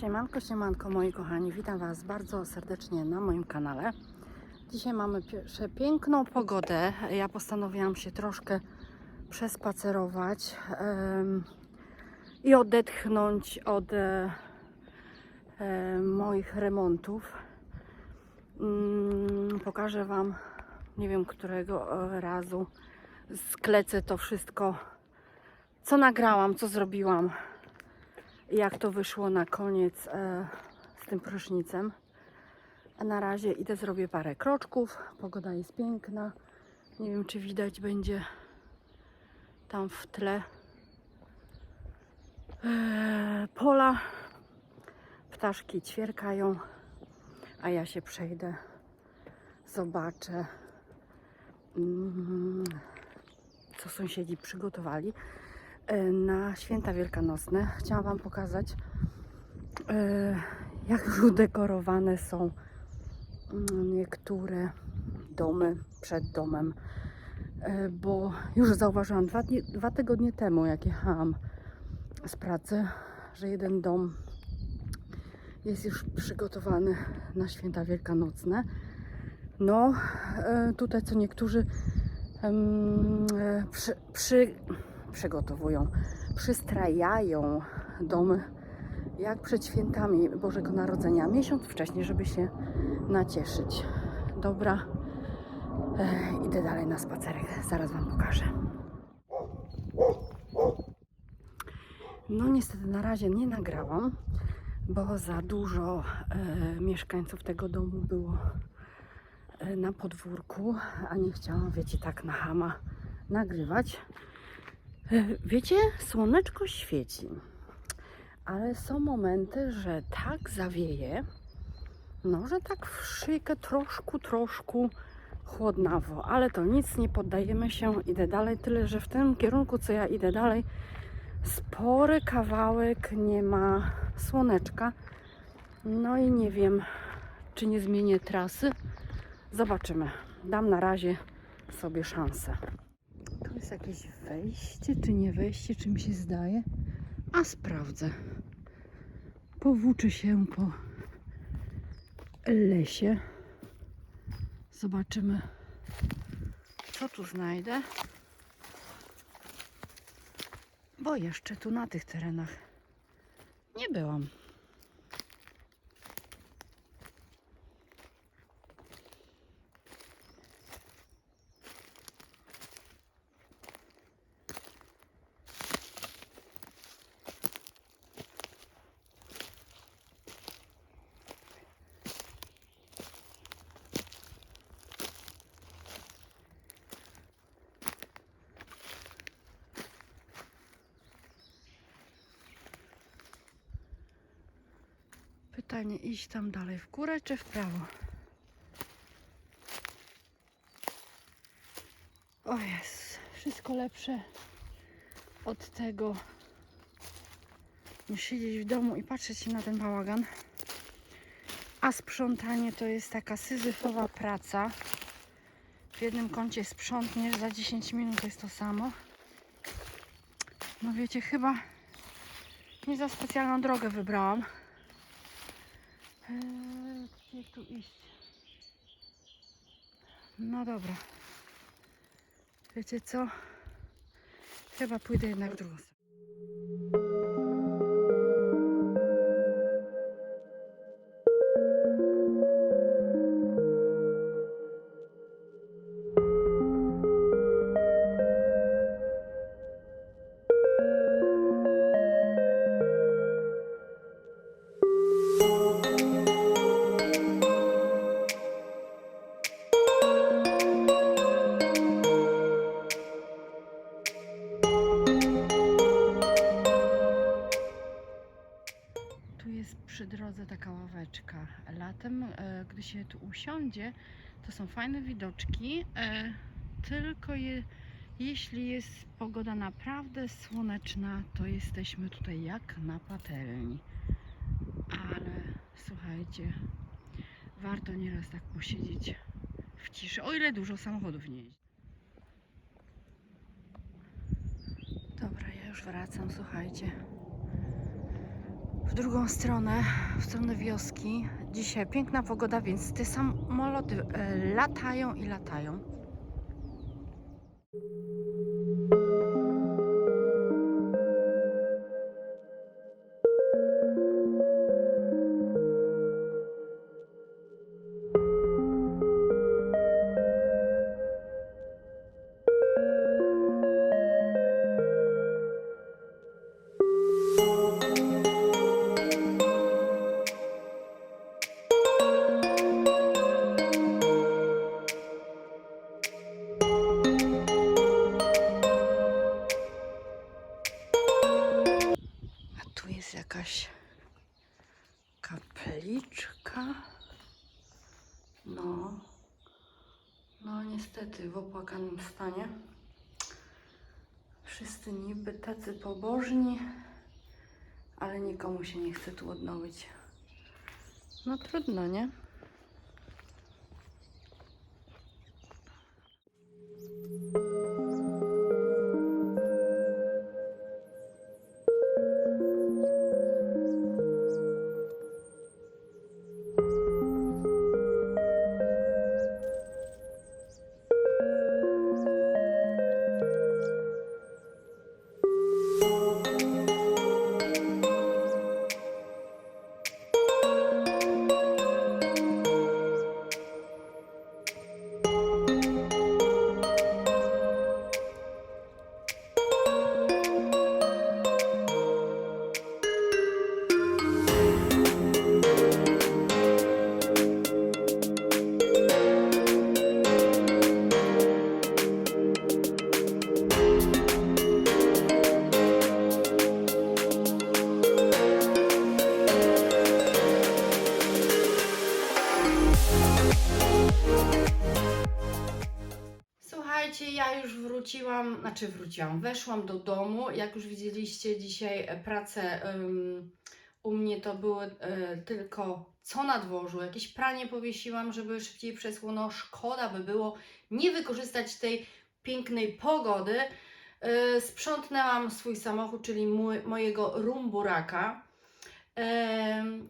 Siemanko, siemanko moi kochani, witam Was bardzo serdecznie na moim kanale. Dzisiaj mamy piękną pogodę. Ja postanowiłam się troszkę przespacerować em, i odetchnąć od e, moich remontów. Mm, pokażę Wam, nie wiem którego e, razu, sklecę to wszystko, co nagrałam, co zrobiłam jak to wyszło na koniec e, z tym prysznicem. Na razie idę, zrobię parę kroczków. Pogoda jest piękna. Nie wiem, czy widać będzie tam w tle e, pola. Ptaszki ćwierkają, a ja się przejdę, zobaczę, mm, co sąsiedzi przygotowali na święta wielkanocne. Chciałam Wam pokazać, e, jak już udekorowane są mm, niektóre domy przed domem. E, Bo już zauważyłam dwa, dni, dwa tygodnie temu, jak jechałam z pracy, że jeden dom jest już przygotowany na święta wielkanocne. No, e, tutaj co niektórzy e, przy, przy, przygotowują, przystrajają domy jak przed świętami Bożego Narodzenia, miesiąc wcześniej, żeby się nacieszyć. Dobra, e, idę dalej na spacerek, zaraz Wam pokażę. No niestety na razie nie nagrałam, bo za dużo e, mieszkańców tego domu było e, na podwórku, a nie chciałam, wiecie, tak na hama nagrywać. Wiecie, słoneczko świeci, ale są momenty, że tak zawieje, no, że tak w szyjkę troszkę, troszkę chłodnawo, ale to nic, nie poddajemy się, idę dalej, tyle, że w tym kierunku, co ja idę dalej, spory kawałek nie ma słoneczka, no i nie wiem, czy nie zmienię trasy, zobaczymy, dam na razie sobie szansę. Jest jakieś wejście, czy nie wejście, czy mi się zdaje? A sprawdzę. Powłóczę się po lesie. Zobaczymy, co tu znajdę. Bo jeszcze tu na tych terenach nie byłam. Pytanie, iść tam dalej w górę czy w prawo? O jest, wszystko lepsze od tego niż siedzieć w domu i patrzeć się na ten bałagan. A sprzątanie to jest taka syzyfowa praca. W jednym kącie sprzątniesz, za 10 minut jest to samo. No wiecie, chyba nie za specjalną drogę wybrałam. Eee, gdzie tu iść? No dobra. Wiecie co? Chyba pójdę jednak w drugą stronę. Taka ławeczka. Latem, e, gdy się tu usiądzie, to są fajne widoczki, e, tylko je, jeśli jest pogoda naprawdę słoneczna, to jesteśmy tutaj jak na patelni. Ale słuchajcie, warto nieraz tak posiedzieć w ciszy, o ile dużo samochodów nie jeździ. Dobra, ja już wracam, słuchajcie. Drugą stronę, w stronę wioski. Dzisiaj piękna pogoda, więc te samoloty e, latają i latają. Niestety w opłakanym stanie. Wszyscy niby tacy pobożni, ale nikomu się nie chce tu odnowić. No trudno, nie? Znaczy wróciłam, weszłam do domu. Jak już widzieliście dzisiaj e, pracę em, u mnie to były e, tylko co na dworzu, jakieś pranie powiesiłam, żeby szybciej przeschło. No szkoda by było nie wykorzystać tej pięknej pogody. E, sprzątnęłam swój samochód, czyli mój, mojego rumburaka.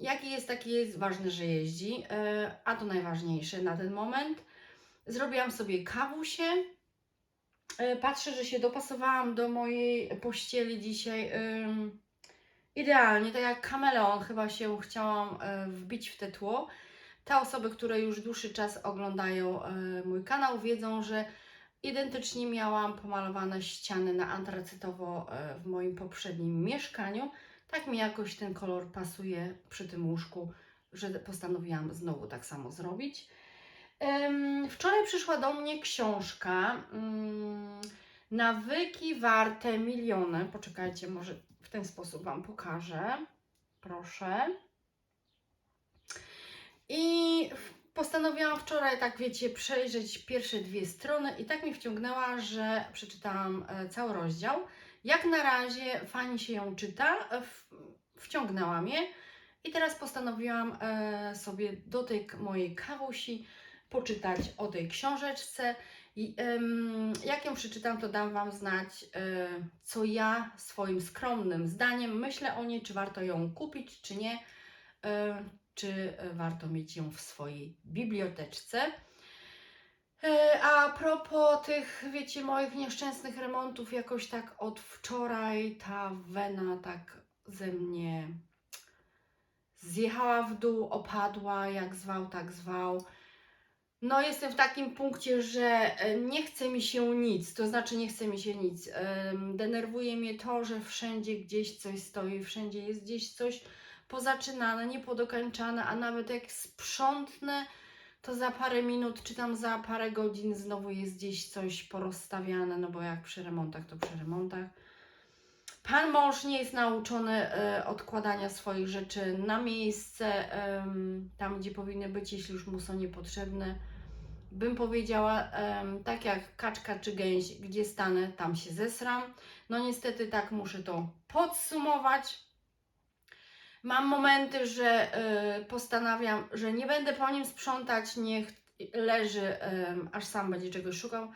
Jaki jest, taki jest, ważne, że jeździ, a to najważniejsze na ten moment. Zrobiłam sobie kawusie. E, Patrzę, że się dopasowałam do mojej pościeli dzisiaj idealnie, tak jak kameleon chyba się chciałam e, wbić w te tło. Te osoby, które już dłuższy czas oglądają e, mój kanał, wiedzą, że identycznie miałam pomalowane ściany na antracytowo w moim poprzednim mieszkaniu. Tak mi jakoś ten kolor pasuje przy tym łóżku, że postanowiłam znowu tak samo zrobić. Wczoraj przyszła do mnie książka mm, Nawyki warte miliony. Poczekajcie, może w ten sposób Wam pokażę. Proszę. I postanowiłam wczoraj, tak wiecie, przejrzeć pierwsze dwie strony i tak mi wciągnęła, że przeczytałam e, cały rozdział. Jak na razie fajnie się ją czyta, wciągnęła mnie i teraz postanowiłam e, sobie do tej mojej kawusi poczytać o tej książeczce. I, jak ją przeczytam, to dam Wam znać, e, co ja swoim skromnym zdaniem myślę o niej, czy warto ją kupić, czy nie, e, czy warto mieć ją w swojej biblioteczce. E, A propos tych, wiecie, moich nieszczęsnych remontów, jakoś tak od wczoraj ta wena tak ze mnie zjechała w dół, opadła, jak zwał, tak zwał. No, jestem w takim punkcie, że e, nie chce mi się nic, to znaczy nie chce mi się nic. Denerwuje mnie to, że wszędzie gdzieś coś stoi, wszędzie jest gdzieś coś pozaczynane, niepodokończane, a nawet jak sprzątnę, to za parę minut czy tam za parę godzin znowu jest gdzieś coś porozstawiane, no bo jak przy remontach, to przy remontach. Pan mąż nie jest nauczony e, odkładania swoich rzeczy na miejsce, tam gdzie powinny być, jeśli już mu są niepotrzebne. Bym powiedziała, tak jak kaczka czy gęś, gdzie stanę, tam się zesram. No niestety tak muszę to podsumować. Mam momenty, że e, postanawiam, że nie będę po nim sprzątać, niech leży, aż sam będzie czegoś szukał,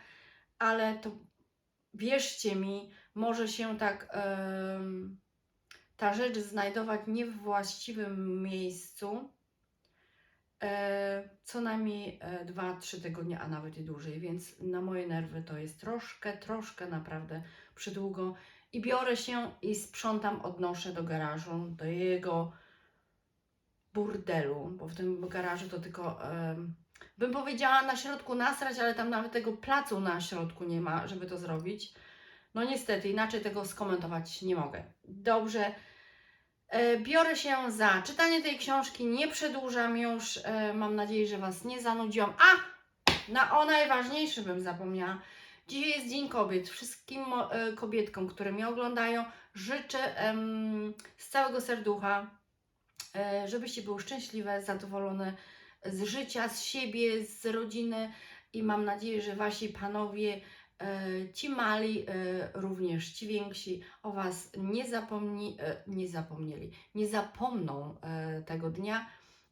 ale to wierzcie mi, może się tak ta rzecz znajdować nie w właściwym miejscu e, co najmniej 2-3 tygodnie, a nawet i dłużej, więc na moje nerwy to jest troszkę, troszkę naprawdę przydługo. I biorę się i sprzątam, odnoszę do garażu, do jego burdelu, bo w tym garażu to tylko, bym powiedziała na środku nasrać, ale tam nawet tego placu na środku nie ma, żeby to zrobić. No niestety, inaczej tego skomentować nie mogę. Dobrze, e, biorę się za czytanie tej książki, nie przedłużam już, e, mam nadzieję, że Was nie zanudziłam. A! Na o najważniejsze bym zapomniała. Dzisiaj jest Dzień Kobiet. Wszystkim e, kobietkom, które mnie oglądają, życzę z całego serducha, żebyście były szczęśliwe, zadowolone z życia, z siebie, z rodziny i mam nadzieję, że Wasi panowie, ci mali, e, również ci więksi o Was nie, zapomni, e, nie zapomnieli, nie zapomną e, tego dnia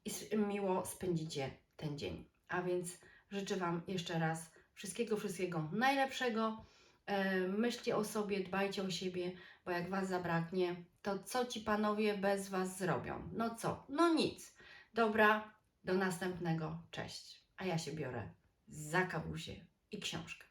i miło spędzicie ten dzień. A więc życzę Wam jeszcze raz wszystkiego, wszystkiego najlepszego. E, Myślcie o sobie, dbajcie o siebie, bo jak Was zabraknie, to co ci panowie bez Was zrobią? No co? No nic. Dobra, do następnego. Cześć. A ja się biorę za kawusie i książkę.